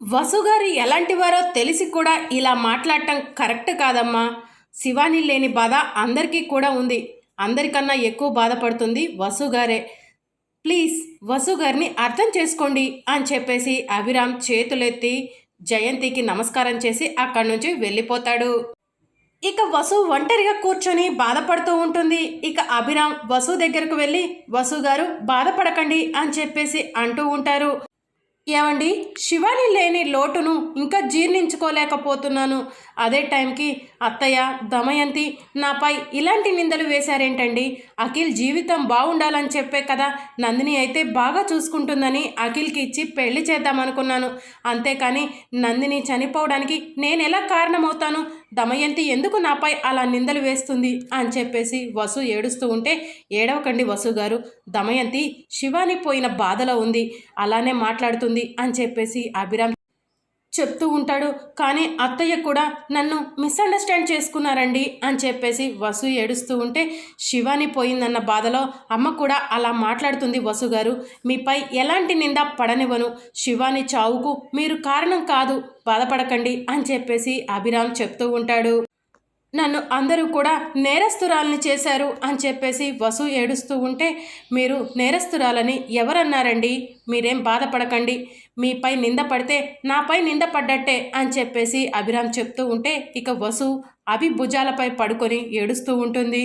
వసుగారు ఎలాంటి వారో తెలిసి కూడా ఇలా మాట్లాడటం కరెక్ట్ కాదమ్మా. శివాని లేని బాధ అందరికీ కూడా ఉంది. అందరికన్నా ఎక్కువ బాధపడుతుంది వసుగారే. ప్లీజ్ వసుగారిని అర్థం చేసుకోండి అని చెప్పేసి అభిరామ్ చేతులెత్తి జయంతికి నమస్కారం చేసి అక్కడి నుంచి వెళ్ళిపోతాడు. ఇక వసు ఒంటరిగా కూర్చొని బాధపడుతూ ఉంటుంది. ఇక అభిరామ్ వసు దగ్గరకు వెళ్ళి వసు గారు బాధపడకండి అని చెప్పేసి అంటూ ఉంటారు. ఏమండి? శివాని లేని లోటును ఇంకా జీర్ణించుకోలేకపోతున్నాను. అదే టైంకి అత్తయ్య దమయంతి నాపై ఇలాంటి నిందలు వేశారేంటండి? అఖిల్ జీవితం బాగుండాలని చెప్పే కదా నందిని అయితే బాగా చూసుకుంటుందని అఖిల్కి ఇచ్చి పెళ్ళి చేద్దామనుకున్నాను. అంతేకాని నందిని చనిపోవడానికి నేను ఎలా కారణమవుతాను? దమయంతి ఎందుకు నాపై అలా నిందలు వేస్తుంది? అని చెప్పేసి వసు ఏడుస్తూ ఉంటే ఏడవకండి వసు గారు దమయంతి శివాని పోయిన బాధలో ఉంది అలానే మాట్లాడుతుంది అని చెప్పేసి అభిరామ్ చెప్తూ ఉంటాడు. కానీ అత్తయ్య కూడా నన్ను మిస్అండర్స్టాండ్ చేసుకున్నారండి అని చెప్పేసి వసు ఏడుస్తూ ఉంటే శివాని పోయిందన్న బాధలో అమ్మ కూడా అలా మాట్లాడుతుంది వసు గారు. మీపై ఎలాంటి నింద పడనివ్వను. శివాని చావుకు మీరు కారణం కాదు. బాధపడకండి అని చెప్పేసి అభిరామ్ చెప్తూ ఉంటాడు. నన్ను అందరూ కూడా నేరస్తురాలని చేశారు అని చెప్పేసి వసు ఏడుస్తూ ఉంటే మీరు నేరస్తురాలని ఎవరన్నారండి? మీరేం బాధపడకండి. మీపై నింద పడితే నాపై నింద పడ్డట్టే అని చెప్పేసి అభిరామ్ చెప్తూ ఉంటే ఇక వసు అభి భుజాలపై పడుకొని ఏడుస్తూ ఉంటుంది.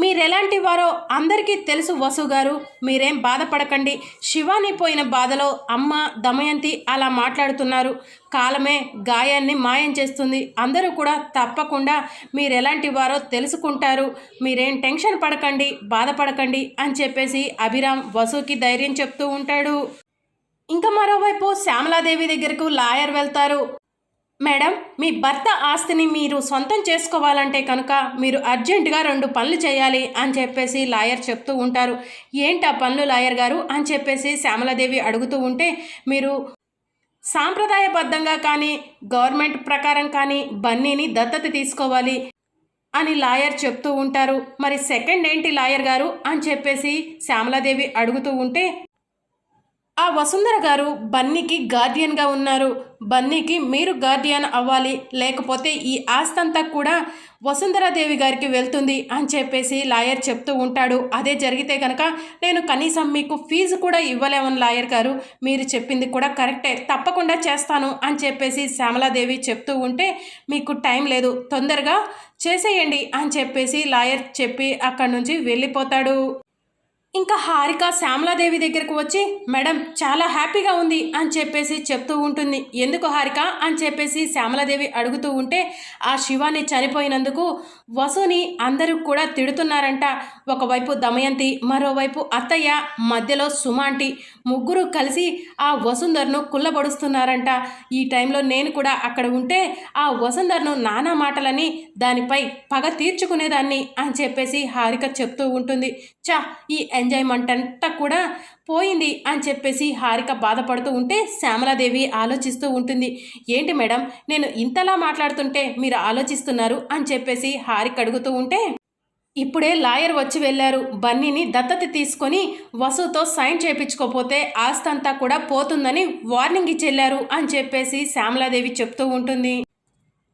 మీరెలాంటి వారో అందరికీ తెలుసు వసు గారు. మీరేం బాధపడకండి. శివాని పోయిన బాధలో అమ్మ దమయంతి అలా మాట్లాడుతున్నారు. కాలమే గాయాన్ని మాయం చేస్తుంది. అందరూ కూడా తప్పకుండా మీరెలాంటి వారో తెలుసుకుంటారు. మీరేం టెన్షన్ పడకండి బాధపడకండి అని చెప్పేసి అభిరామ్ వసుకి ధైర్యం చెప్తూ ఉంటాడు. ఇంకా మరోవైపు శ్యామలాదేవి దగ్గరకు లాయర్ వెళ్తారు. మేడం మీ భర్త ఆస్తిని మీరు సొంతం చేసుకోవాలంటే కనుక మీరు అర్జెంటుగా రెండు పనులు చేయాలి అని చెప్పేసి లాయర్ చెప్తూ ఉంటారు. ఏంటి ఆ పనులు లాయర్ గారు అని చెప్పేసి శ్యామలాదేవి అడుగుతూ ఉంటే మీరు సాంప్రదాయబద్ధంగా కానీ గవర్నమెంట్ ప్రకారం కానీ బన్నీని దత్తత తీసుకోవాలి అని లాయర్ చెప్తూ ఉంటారు. మరి సెకండ్ ఏంటి లాయర్ గారు అని చెప్పేసి శ్యామలాదేవి అడుగుతూ ఉంటే ఆ వసుంధర గారు బన్నీకి గార్డియన్గా ఉన్నారు. బన్నీకి మీరు గార్డియన్ అవ్వాలి. లేకపోతే ఈ ఆస్తంతా కూడా వసుంధరాదేవి గారికి వెళ్తుంది అని చెప్పేసి లాయర్ చెప్తూ ఉంటాడు. అదే జరిగితే కనుక నేను కనీసం మీకు ఫీజు కూడా ఇవ్వలేమని లాయర్ గారు మీరు చెప్పింది కూడా కరెక్టే. తప్పకుండా చేస్తాను అని చెప్పేసి శ్యామలాదేవి చెప్తూ ఉంటే మీకు టైం లేదు. తొందరగా చేసేయండి అని చెప్పేసి లాయర్ చెప్పి అక్కడి నుంచి వెళ్ళిపోతాడు. ఇంకా హారిక శ్యామలాదేవి దగ్గరకు వచ్చి మేడం చాలా హ్యాపీగా ఉంది అని చెప్పేసి చెప్తూ ఉంటుంది. ఎందుకు హారిక? అని చెప్పేసి శ్యామలాదేవి అడుగుతూ ఉంటే ఆ శివాని చనిపోయినందుకు వసుని అందరూ కూడా తిడుతున్నారంట. ఒకవైపు దమయంతి మరోవైపు అత్తయ్య మధ్యలో సుమాంటి ముగ్గురు కలిసి ఆ వసుంధర్ను కుల్లబడుస్తున్నారంట ఈ టైంలో నేను కూడా అక్కడ ఉంటే ఆ వసుంధర్ను నానా మాటలని దానిపై పగ తీర్చుకునేదాన్ని అని చెప్పేసి హారిక చెప్తూ ఉంటుంది. చా ఈ ఎంజాయ్మెంట్ అంతా కూడా పోయింది అని చెప్పేసి హారిక బాధపడుతూ ఉంటే శ్యామలాదేవి ఆలోచిస్తూ ఉంటుంది. ఏంటి మేడం నేను ఇంతలా మాట్లాడుతుంటే మీరు ఆలోచిస్తున్నారు అని చెప్పేసి హారిక అడుగుతూ ఉంటే ఇప్పుడే లాయర్ వచ్చి వెళ్ళారు. బన్నీని దత్తత తీసుకొని వసుతో సైన్ చేయించుకోపోతే ఆస్తంతా కూడా పోతుందని వార్నింగ్ ఇచ్చి అని చెప్పేసి శ్యామలాదేవి చెప్తూ ఉంటుంది.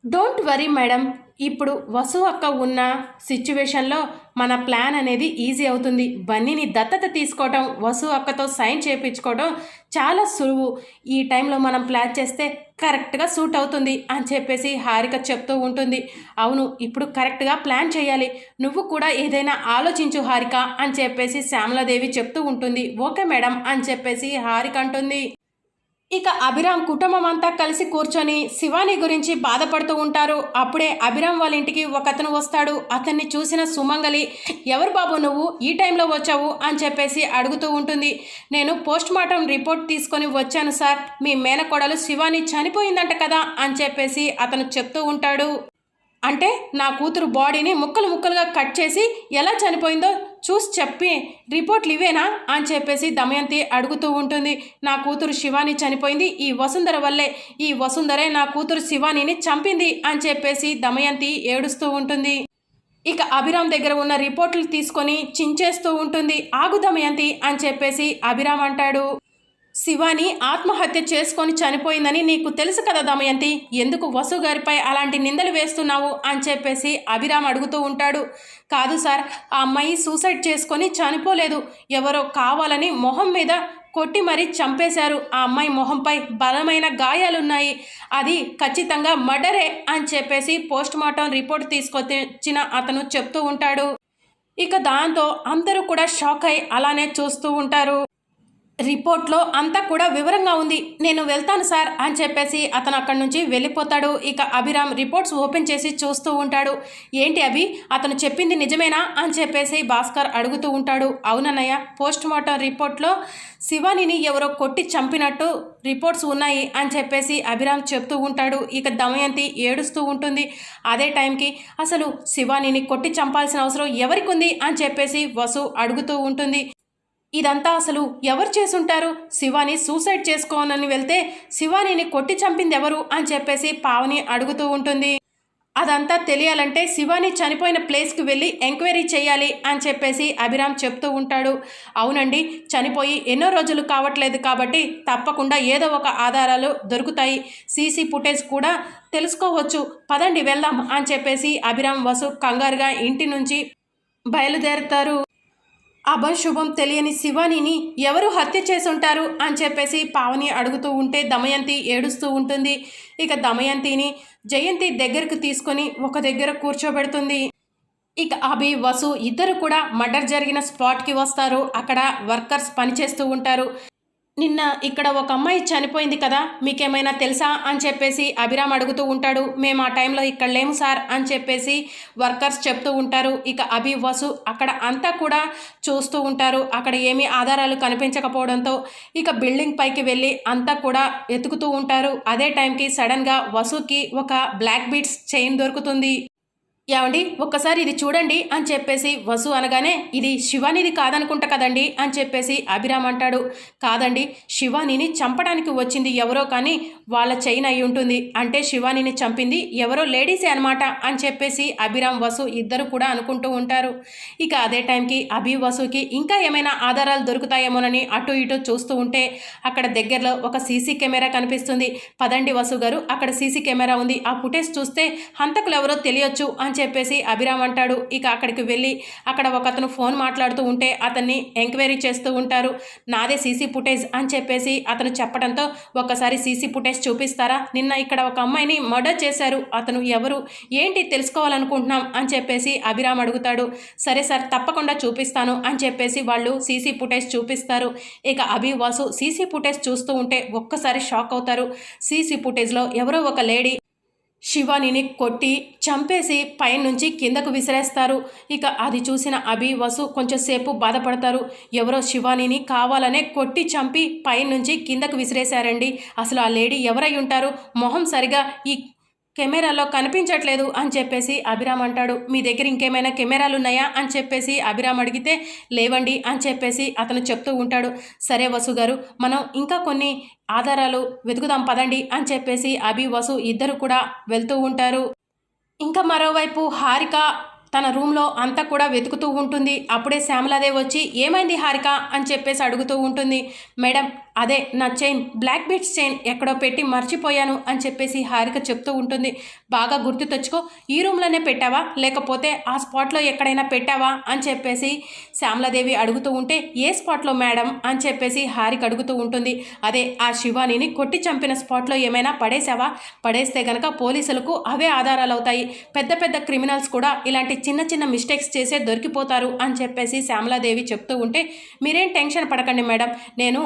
డోంట్ వరీ మేడం ఇప్పుడు వసు అక్క ఉన్న సిచ్యువేషన్లో మన ప్లాన్ అనేది ఈజీ అవుతుంది. బన్నీని దత్తత తీసుకోవడం వసు అక్కతో సైన్ చేయించుకోవడం చాలా సులువు. ఈ టైంలో మనం ప్లాన్ చేస్తే కరెక్ట్గా సూట్ అవుతుంది అని చెప్పేసి హారిక చెప్తూ ఉంటుంది. అవును ఇప్పుడు కరెక్ట్గా ప్లాన్ చేయాలి. నువ్వు కూడా ఏదైనా ఆలోచించు హారిక అని చెప్పేసి శ్యామలాదేవి చెప్తూ ఉంటుంది. ఓకే మేడం అని చెప్పేసి హారిక అంటుంది. ఇక అభిరామ్ కుటుంబం అంతా కలిసి కూర్చొని శివాని గురించి బాధపడుతూ ఉంటారు. అప్పుడే అభిరామ్ వాళ్ళ ఇంటికి ఒక అతను వస్తాడు. అతన్ని చూసిన సుమంగలి ఎవరు బాబు నువ్వు? ఈ టైంలో వచ్చావు? అని చెప్పేసి అడుగుతూ ఉంటుంది. నేను పోస్ట్ మార్టం రిపోర్ట్ తీసుకొని వచ్చాను సార్. మీ మేనకోడలు శివాని చనిపోయిందంట కదా? అని చెప్పేసి అతను చెప్తూ ఉంటాడు. అంటే నా కూతురు బాడీని ముక్కలు ముక్కలుగా కట్ చేసి ఎలా చనిపోయిందో చూసి చెప్పి రిపోర్ట్లు ఇవేనా? అని చెప్పేసి దమయంతి అడుగుతూ ఉంటుంది. నా కూతురు శివాని చనిపోయింది. ఈ వసుంధర వల్లే. ఈ వసుంధరే నా కూతురు శివానిని చంపింది అని చెప్పేసి దమయంతి ఏడుస్తూ ఉంటుంది. ఇక అభిరామ్ దగ్గర ఉన్న రిపోర్ట్లు తీసుకొని చించేస్తూ ఉంటుంది. ఆగు దమయంతి అని చెప్పేసి అభిరామ్ అంటాడు. శివాని ఆత్మహత్య చేసుకొని చనిపోయిందని నీకు తెలుసు కదా దమయంతి. ఎందుకు వసు గారిపై అలాంటి నిందలు వేస్తున్నావు? అని చెప్పేసి అభిరామ్ అడుగుతూ ఉంటాడు. కాదు సార్ ఆ అమ్మాయి సూసైడ్ చేసుకొని చనిపోలేదు. ఎవరో కావాలని మొహం మీద కొట్టి మరీ చంపేశారు. ఆ అమ్మాయి మొహంపై బలమైన గాయాలున్నాయి. అది ఖచ్చితంగా మర్డరే అని చెప్పేసి పోస్ట్ మార్టం రిపోర్ట్ తీసుకొచ్చిన అతను చెప్తూ ఉంటాడు. ఇక దాంతో అందరూ కూడా షాక్ అయి అలానే చూస్తూ ఉంటారు. రిపోర్ట్లో అంతా కూడా వివరంగా ఉంది. నేను వెళ్తాను సార్ అని చెప్పేసి అతను అక్కడి నుంచి వెళ్ళిపోతాడు. ఇక అభిరామ్ రిపోర్ట్స్ ఓపెన్ చేసి చూస్తూ ఉంటాడు. ఏంటి అభి? అతను చెప్పింది నిజమేనా? అని చెప్పేసి భాస్కర్ అడుగుతూ ఉంటాడు. అవునన్నయ్య పోస్ట్ మార్టం రిపోర్ట్లో శివానిని ఎవరో కొట్టి చంపినట్టు రిపోర్ట్స్ ఉన్నాయి అని చెప్పేసి అభిరామ్ చెప్తూ ఉంటాడు. ఇక దమయంతి ఏడుస్తూ ఉంటుంది. అదే టైంకి అసలు శివానిని కొట్టి చంపాల్సిన అవసరం ఎవరికి ఉంది అని చెప్పేసి వసు అడుగుతూ ఉంటుంది. ఇదంతా అసలు ఎవరు చేసుంటారు? శివాని సూసైడ్ చేసుకోనని వెళ్తే శివానిని కొట్టి చంపింది ఎవరు అని చెప్పేసి పావని అడుగుతూ ఉంటుంది. అదంతా తెలియాలంటే శివాని చనిపోయిన ప్లేస్కి వెళ్ళి ఎంక్వైరీ చేయాలి అని చెప్పేసి అభిరామ్ చెప్తూ ఉంటాడు. అవునండి చనిపోయి ఎన్నో రోజులు కావట్లేదు కాబట్టి తప్పకుండా ఏదో ఒక ఆధారాలు దొరుకుతాయి. సీసీ ఫుటేజ్ కూడా తెలుసుకోవచ్చు. పదండి వెళ్దాం అని చెప్పేసి అభిరామ్ వసు కంగారుగా ఇంటి నుంచి బయలుదేరుతారు. అభశుభం తెలియని శివానిని ఎవరు హత్య చేసుంటారు అని చెప్పేసి పావని అడుగుతూ ఉంటే దమయంతి ఏడుస్తూ ఉంటుంది. ఇక దమయంతిని జయంతి దగ్గరకు తీసుకొని ఒక దగ్గర కూర్చోబెడుతుంది. ఇక అభి వసు ఇద్దరు కూడా మర్డర్ జరిగిన స్పాట్కి వస్తారు. అక్కడ వర్కర్స్ పనిచేస్తూ ఉంటారు. నిన్న ఇక్కడ ఒక అమ్మాయి చనిపోయింది కదా మీకేమైనా తెలుసా అని చెప్పేసి అభిరామ్ అడుగుతూ ఉంటాడు. మేము ఆ టైంలో ఇక్కడ లేము సార్ అని చెప్పేసి వర్కర్స్ చెప్తూ ఉంటారు. ఇక అభి వసు అక్కడ అంతా కూడా చూస్తూ ఉంటారు. అక్కడ ఏమీ ఆధారాలు కనిపించకపోవడంతో ఇక బిల్డింగ్ పైకి వెళ్ళి అంతా కూడా ఎతుకుతూ ఉంటారు. అదే టైంకి సడన్గా వసుకి ఒక బ్లాక్ బీట్స్ చైన్ దొరుకుతుంది. ఏమండి? ఒక్కసారి ఇది చూడండి అని చెప్పేసి వసు అనగానే ఇది శివానిది కాదనుకుంటా కదండి అని చెప్పేసి అభిరామ్ అంటాడు. కాదండి శివానిని చంపడానికి వచ్చింది ఎవరో కానీ వాళ్ళ చైన్ అయి ఉంటుంది. అంటే శివానిని చంపింది ఎవరో లేడీసే అనమాట అని చెప్పేసి అభిరామ్ వసు ఇద్దరు కూడా అనుకుంటూ ఉంటారు. ఇక అదే టైంకి అభి వసుకి ఇంకా ఏమైనా ఆధారాలు దొరుకుతాయేమోనని అటు ఇటు చూస్తూ ఉంటే అక్కడ దగ్గరలో ఒక సీసీ కెమెరా కనిపిస్తుంది. పదండి వసు గారు అక్కడ సీసీ కెమెరా ఉంది. ఆ ఫుటేజ్ చూస్తే హంతకులు ఎవరో తెలియచ్చు అని అని చెప్పేసి అభిరామ్ అంటాడు. ఇక అక్కడికి వెళ్ళి అక్కడ ఒక అతను ఫోన్ మాట్లాడుతూ ఉంటే అతన్ని ఎంక్వైరీ చేస్తూ ఉంటారు. నాదే సీసీ ఫుటేజ్ అని చెప్పేసి అతను చెప్పడంతో ఒక్కసారి సీసీ ఫుటేజ్ చూపిస్తారా? నిన్న ఇక్కడ ఒక అమ్మాయిని మర్డర్ చేశారు. అతను ఎవరు? ఏంటి తెలుసుకోవాలనుకుంటున్నాం? అని చెప్పేసి అభిరామ్ అడుగుతాడు. సరే సార్ తప్పకుండా చూపిస్తాను అని చెప్పేసి వాళ్ళు సీసీ ఫుటేజ్ చూపిస్తారు. ఇక అభి వాసు సీసీ ఫుటేజ్ చూస్తూ ఉంటే ఒక్కసారి షాక్ అవుతారు. సీసీ ఫుటేజ్లో ఎవరో ఒక లేడీ శివానిని కొట్టి చంపేసి పైనుంచి కిందకు విసిరేస్తారు. ఇక అది చూసిన అభి వసు కొంచెంసేపు బాధపడతారు. ఎవరో శివానిని కావాలనే కొట్టి చంపి పైనుంచి కిందకు విసిరేశారండి. అసలు ఆ లేడీ ఎవరై ఉంటారు? మొహం సరిగా ఈ కెమెరాలో కనిపించట్లేదు అని చెప్పేసి అభిరామ్ అంటాడు. మీ దగ్గర ఇంకేమైనా కెమెరాలు ఉన్నాయా అని చెప్పేసి అభిరామ్ అడిగితే లేవండి అని చెప్పేసి అతను చెప్తూ ఉంటాడు. సరే వసు గారు మనం ఇంకా కొన్ని ఆధారాలు వెతుకుదాం పదండి అని చెప్పేసి అభి వసు ఇద్దరు కూడా వెళ్తూ ఉంటారు. ఇంకా మరోవైపు హారిక తన రూమ్లో అంతా కూడా వెతుకుతూ ఉంటుంది. అప్పుడే శ్యామలాదేవి వచ్చి ఏమైంది హారిక? అని చెప్పేసి అడుగుతూ ఉంటుంది. మేడం అదే నా చైన్ బ్లాక్ బీట్స్ చైన్ ఎక్కడో పెట్టి మర్చిపోయాను అని చెప్పేసి హారిక చెప్తూ ఉంటుంది. బాగా గుర్తు తెచ్చుకో ఈ రూమ్లోనే పెట్టావా? లేకపోతే ఆ స్పాట్లో ఎక్కడైనా పెట్టావా? అని చెప్పేసి శ్యామలాదేవి అడుగుతూ ఉంటే ఏ స్పాట్లో మేడం? అని చెప్పేసి హారిక అడుగుతూ ఉంటుంది. అదే ఆ శివానిని కొట్టి చంపిన స్పాట్లో ఏమైనా పడేసావా పడేస్తే గనక పోలీసులకు అవే ఆధారాలు అవుతాయి పెద్ద పెద్ద క్రిమినల్స్ కూడా ఇలాంటి చిన్న చిన్న మిస్టేక్స్ చేసే దొరికిపోతారు అని చెప్పేసి శ్యామలాదేవి చెప్తూ ఉంటే మీరేం టెన్షన్ పడకండి మేడం. నేను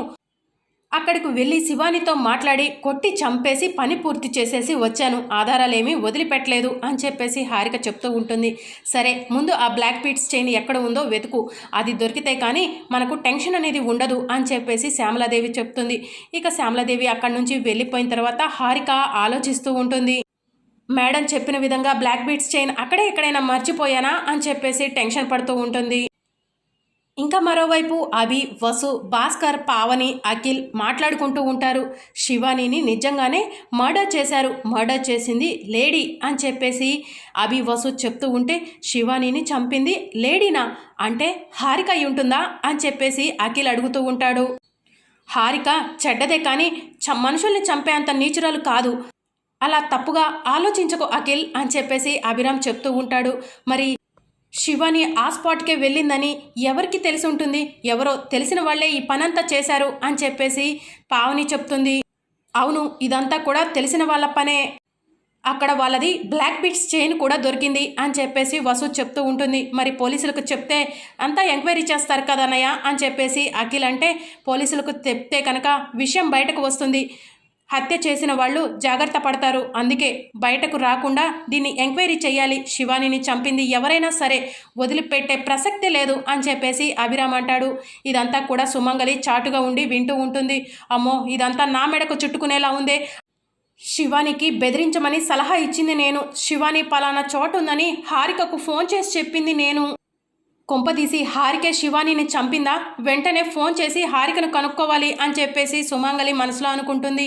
అక్కడికి వెళ్ళి శివానితో మాట్లాడి కొట్టి చంపేసి పని పూర్తి చేసేసి వచ్చాను. ఆధారాలేమీ వదిలిపెట్టలేదు అని చెప్పేసి హారిక చెప్తూ ఉంటుంది. సరే ముందు ఆ బ్లాక్ పీట్స్ చైన్ ఎక్కడ ఉందో వెతుకు. అది దొరికితే కానీ మనకు టెన్షన్ అనేది ఉండదు అని చెప్పేసి శ్యామలాదేవి చెప్తుంది. ఇక శ్యామలాదేవి అక్కడి నుంచి వెళ్ళిపోయిన తర్వాత హారిక ఆలోచిస్తూ ఉంటుంది. మేడం చెప్పిన విధంగా బ్లాక్ బీట్స్ చైన్ అక్కడే ఎక్కడైనా మర్చిపోయానా అని చెప్పేసి టెన్షన్ పడుతూ ఉంటుంది. ఇంకా మరోవైపు అభి వసు భాస్కర్ పావని అఖిల్ మాట్లాడుకుంటూ ఉంటారు. శివానీని నిజంగానే మర్డర్ చేశారు. మర్డర్ చేసింది లేడీ అని చెప్పేసి అభి వసు చెప్తూ ఉంటే శివానీని చంపింది లేడీనా? అంటే హారిక అయి ఉంటుందా అని చెప్పేసి అఖిల్ అడుగుతూ ఉంటాడు. హారిక చెడ్డదే కానీ చ మనుషుల్ని చంపేంత నీచురాలు కాదు. అలా తప్పుగా ఆలోచించకు అఖిల్ అని చెప్పేసి అభిరామ్ చెప్తూ ఉంటాడు. మరి శివాని ఆ స్పాట్కే వెళ్ళిందని ఎవరికి తెలిసి ఉంటుంది? ఎవరో తెలిసిన వాళ్ళే ఈ పనంతా చేశారు అని చెప్పేసి పావని చెప్తుంది. అవును ఇదంతా కూడా తెలిసిన వాళ్ళ పనే. అక్కడ వాళ్ళది బ్లాక్ బిట్స్ చైన్ కూడా దొరికింది అని చెప్పేసి వసు చెప్తూ ఉంటుంది. మరి పోలీసులకు చెప్తే అంతా ఎంక్వైరీ చేస్తారు కదన్నయ్య అని చెప్పేసి అఖిల్ అంటే పోలీసులకు చెప్తే కనుక విషయం బయటకు వస్తుంది. హత్య చేసిన వాళ్ళు జాగ్రత్త పడతారు. అందుకే బయటకు రాకుండా దీన్ని ఎంక్వైరీ చేయాలి. శివానిని చంపింది ఎవరైనా సరే వదిలిపెట్టే ప్రసక్తే లేదు అని చెప్పేసి అభిరామ్ అంటాడు. ఇదంతా కూడా సుమంగలి చాటుగా ఉండి వింటూ ఉంటుంది. అమ్మో ఇదంతా నా మెడకు చుట్టుకునేలా ఉందే. శివానికి బెదిరించమని సలహా ఇచ్చింది నేను. శివాని పలానా చోటు ఉందని హారికకు ఫోన్ చేసి చెప్పింది నేను. కొంపదీసి హారికే శివానిని చంపిందా? వెంటనే ఫోన్ చేసి హారికను కనుక్కోవాలి అని చెప్పేసి సుమంగలి మనసులో అనుకుంటుంది.